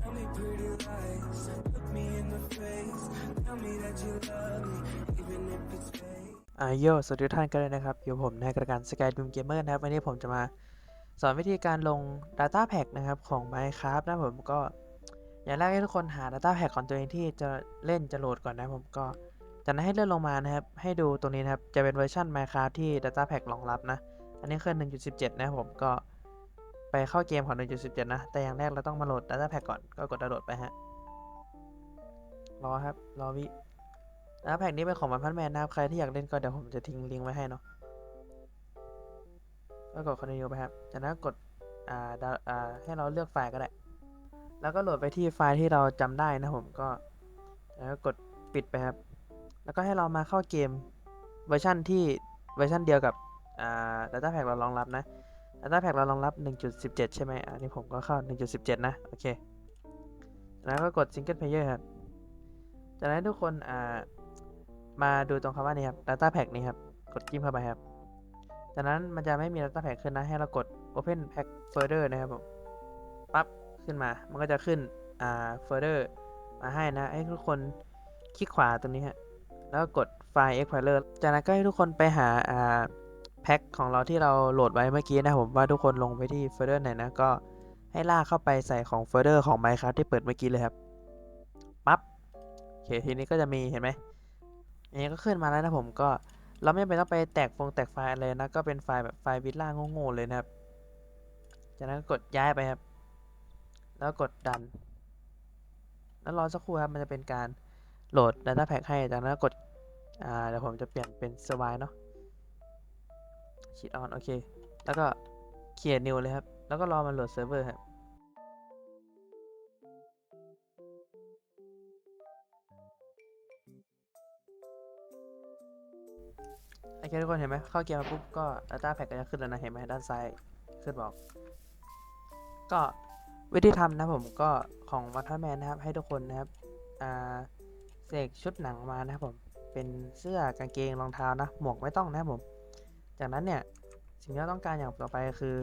Tell me pretty lies. Look me in the face. Tell me that you love me, even if it's fake. อ่าโยสวัสดีท่านกันเลยนะครับ อยู่ผมนายกระการสกายดูมเกมเมอร์นะครับ วันนี้ผมจะมาสอนวิธีการลง Data Pack นะครับ ของ Minecraft นะผมก็ อย่างแรกให้ทุกคนหา Data Pack ของตัวเองที่จะเล่นจะโหลดก่อนนะผมก็จากนั้นให้เลื่อนลงมานะครับ ให้ดูตรงนี้นะครับ จะเป็นเวอร์ชัน Minecraft ที่ Data Pack รองรับนะ อันนี้คือ 1.17 นะผมก็ ไปเข้าเกมของ 1.17 นะ แต่อย่างแรกเราต้องมาโหลด Data Pack ก่อน ก็กดดาวน์โหลดไปฮะ รอครับ รอวิแล้วแพ็กนี้เป็นของมันพันแมนนะครับ ใครที่อยากเล่นก็เดี๋ยวผมจะทิ้งลิงก์ไว้ให้เนาะ ก็กด continue ไปครับ จากนั้นกด อ่าดาวอ่า ให้เราเลือกไฟล์ก็ได้ แล้วก็โหลดไปที่ไฟล์ที่เราจำได้นะผม ก็ แล้วก็กดปิดไปครับ แล้วก็ให้เรามาเข้าเกมเวอร์ชันที่เวอร์ชันเดียวกับ อ่า Data Pack เรารองรับนะ Data Pack เรารองรับ 1.17 ใช่ไหมอันนี้ผมก็เข้า 1.17 นะ โอเค แล้วก็กด Single Player ครับ จากนั้นทุกคนอ่ามาดูตรงคำว่านี่ครับ data pack นี่ครับ กดจิ้มเข้าไปครับ จากนั้นมันจะไม่มี data pack ขึ้นนะ ให้เรากด open pack further นะครับผม ปั๊บ ขึ้นมา มันก็จะขึ้นอ่า further มาให้นะ ให้ทุกคนคลิกขวาตรงนี้ฮะ แล้วก็กด file explorer จากนั้นก็ให้ทุกคนไปหาอ่า แพ็คของเราที่เราโหลดไว้เมื่อกี้นะผมว่าทุกคนลงไปที่ folder ไหนนะก็ให้ลากเข้าไปใส่ของ folder ของ Minecraft ที่เปิดเมื่อกี้เลยครับปั๊บโอเคทีนี้ก็จะมีเห็นไหมอันนี้ก็ขึ้นมาแล้วนะผมก็เราไม่จำเป็นต้องไปแตกฟงแตกไฟล์อะไรนะก็เป็นไฟล์แบบไฟล์วิดล่าโง่ๆเลยนะครับ จากนั้นก็กดย้ายไปครับ แล้วกดดัน แล้วรอสักครู่ครับมันจะเป็นการโหลด Data Pack ให้จากนั้นก็กดอ่าเดี๋ยวผมจะเปลี่ยนเป็น s w i เนาะ ชีดออนโอเค แล้วก็เขียน new เลยครับ แล้วก็รอมันโหลดเซิร์ฟเวอร์ครับโอเคทุกคนเห็นไหมเข้าเกมมาปุ๊บก็ Data Pack ก็จะขึ้นแล้วนะเห็นไหมด้านซ้ายขึ้นบอก ก็วิธีทำนะผมก็ของวัตถุแมนนะครับ ให้ทุกคนนะครับอ่าเสกชุดหนังมานะครับผมเป็นเสื้อกางเกงรองเท้านะ หมวกไม่ต้องนะครับผม จากนั้นเนี่ยสิ่งที่เราต้องการอย่างต่อไปคือ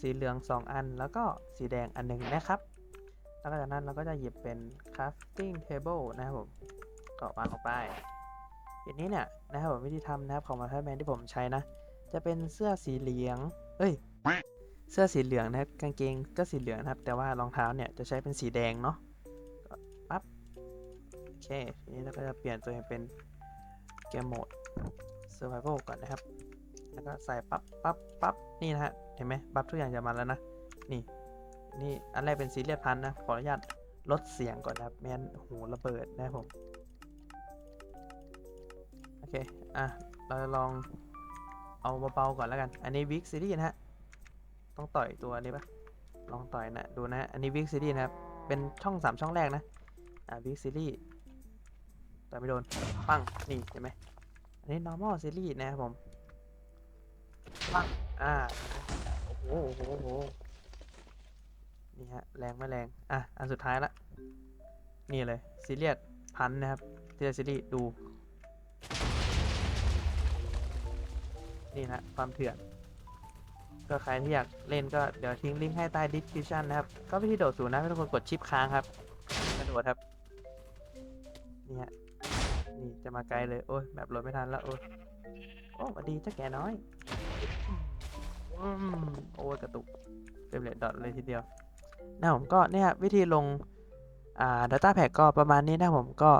สีเหลือง 2 อัน แล้วก็สีแดงอันหนึ่งนะครับ แล้วจากนั้นเราก็จะหยิบเป็น crafting table นะครับผมก็วางลงไปทีนี้เนี่ยนะครับผมวิธีทำนะครับของมาทัแมนที่ผมใช้นะ จะเป็นเสื้อสีเหลือง เอ้ย เสื้อสีเหลืองนะครับ กางเกงก็สีเหลืองนะครับ แต่ว่ารองเท้าเนี่ยจะใช้เป็นสีแดงเนาะปั๊บโอเคทีนี้เราก็จะเปลี่ยนตัวเองเป็นเกมโหมด survival ก่อนนะครับ แล้วก็ใส่ปั๊บปั๊บปั๊บนี่นะฮะ เห็นไหมปั๊บทุกอย่างจะมาแล้วนะ นี่ นี่ อันแรกเป็นซีเรียสพันนะ ขออนุญาตลดเสียงก่อนนะครับไม่งั้นหูระเบิดนะครับผม โอเค อะ เราจะลองเอาเบาๆก่อนแล้วกัน อันนี้วิกซีรีส์นะฮะ ต้องต่อยตัวนี้ปะลองต่อยนะ ดูนะ อันนี้วิกซีรีส์นะครับ เป็นช่องสามช่องแรกนะ อ่าวิกซีรีส์ต่อยไม่โดน ปัง นี่ เห็นไหมอันนี้ normal series นะครับผม อ่าโอ้โหโอ้โหโอ้โหนี่ฮะแรงไม่แรง อะ อันสุดท้ายละ นี่เลยซีเรียสพันนะครับซีเรียสซีรีส์ดู นี่นะความเถื่อนก็ใครที่อยากเล่นก็เดี๋ยวทิ้งลิงก์ให้ใต้ description นะครับ ก็วิธีโดดสูงนะทุกคนกดชิปค้างครับกระโดดครับ นี่ฮะ นี่จะมาไกลเลย โอ้ยแบบโหลดไม่ทันแล้วโอ้ย โอ้สวัสดีเจ้าแก่น้อยโอ้ยกระตุกเฟรมเลดดอทเลยทีเดียวนะผมก็เนี่ยวิธีลงอ่า data pack ก็ประมาณนี้นะผมก็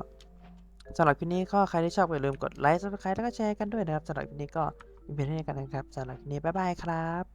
สำหรับคลิปนี้ก็ใครที่ชอบอย่าลืมกดไลค์ subscribe แล้วก็แชร์กันด้วยนะครับสำหรับคลิปนี้ก็มีเพียงเท่านี้กันนะครับสำหรับคลิปนี้บ๊ายบายครับ